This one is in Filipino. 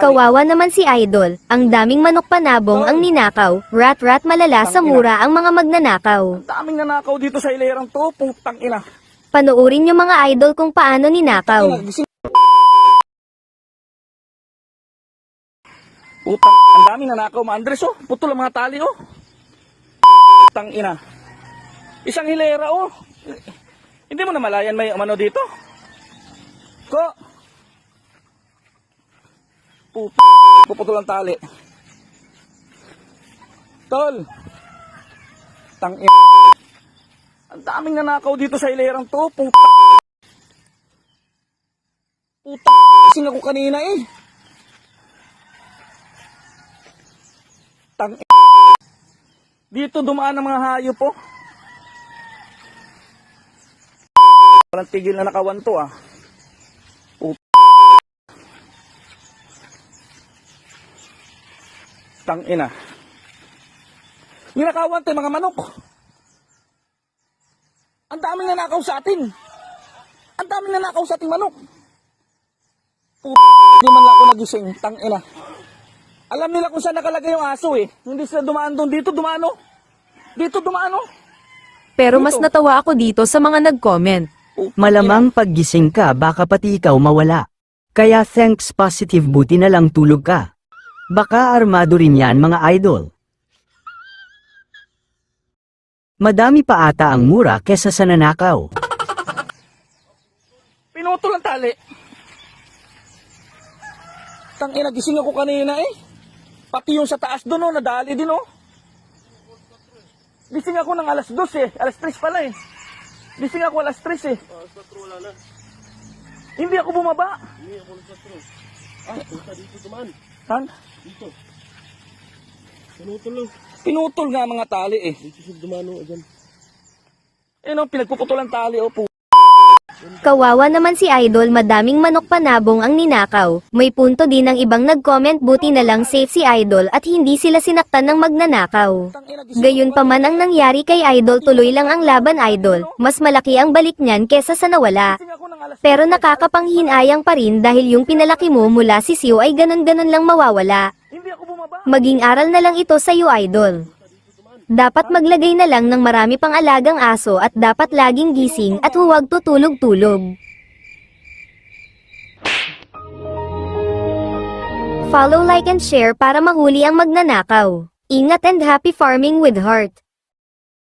Kawawa naman si Idol, ang daming manok panabong ang ninakaw, rat-rat malala sa mura ang mga magnanakaw. Ang daming nanakaw dito sa hilerang to, putang ina. Panoorin nyo mga idol kung paano ninakaw. Putang, ang daming nanakaw, ma Andres, oh. Putol ang mga tali, oh. Putang ina. Isang hilera, oh. Hindi mo na malayan may ano dito? Ko. Putang, puputol ang tali. Tol. Tang. Ang daming nanakaw dito sa hilerang to, putang. Putang, sing ako kanina eh. Tang Dito dumaan ang mga hayop po. Walang tigil na nakawan to ah. Tang ina. Ninakawan yung mga manok. Ang daming nanakaw sa atin. Ang daming nanakaw sa ating manok. Put- Di man lang ako nagising. Tang ina. Alam nila kung saan nakalagay yung aso eh. Hindi sila dumaan doon. Dito dumaan oh. Dito dumaan oh. Pero mas natawa ako dito sa mga nag-comment. Malamang paggising ka baka pati ikaw mawala. Kaya thanks positive buti na lang tulog ka. Baka armado rin yan mga idol. Madami pa ata ang mura kesa sa nanakaw. Pinutol ang tali. Tang ina, gising ako kanina eh. Pati yung sa taas doon oh, nadali din oh. Gising ako ng alas 2 eh. Alas 3 pala eh. Gising ako alas 3 eh. Alas 4 wala na. Hindi ako bumaba. Hindi ako alas 4. Ah, dito duman. Saan? Dito. Pinutol lang. Pinutol nga mga tali eh. Dito sa dumano dyan. Eh no, pinagpuputol ang tali oh. pu- Kawawa naman si Idol madaming manok panabong ang ninakaw. May punto din ang ibang nag-comment buti na lang safe si Idol at hindi sila sinaktan ng magnanakaw. Ako pa man ang nangyari kay Idol tuloy lang ang laban Idol. Mas malaki ang balik niyan kesa sa nawala. Pero nakakapanghinayang pa rin dahil yung pinalaki mo mula si Sio ay ganon-ganon lang mawawala. Maging aral na lang ito sa iyo idol. Dapat maglagay na lang ng marami pang alagang aso at dapat laging gising at huwag tutulog-tulog. Follow, like and share para mahuli ang magnanakaw. Ingat and happy farming with heart.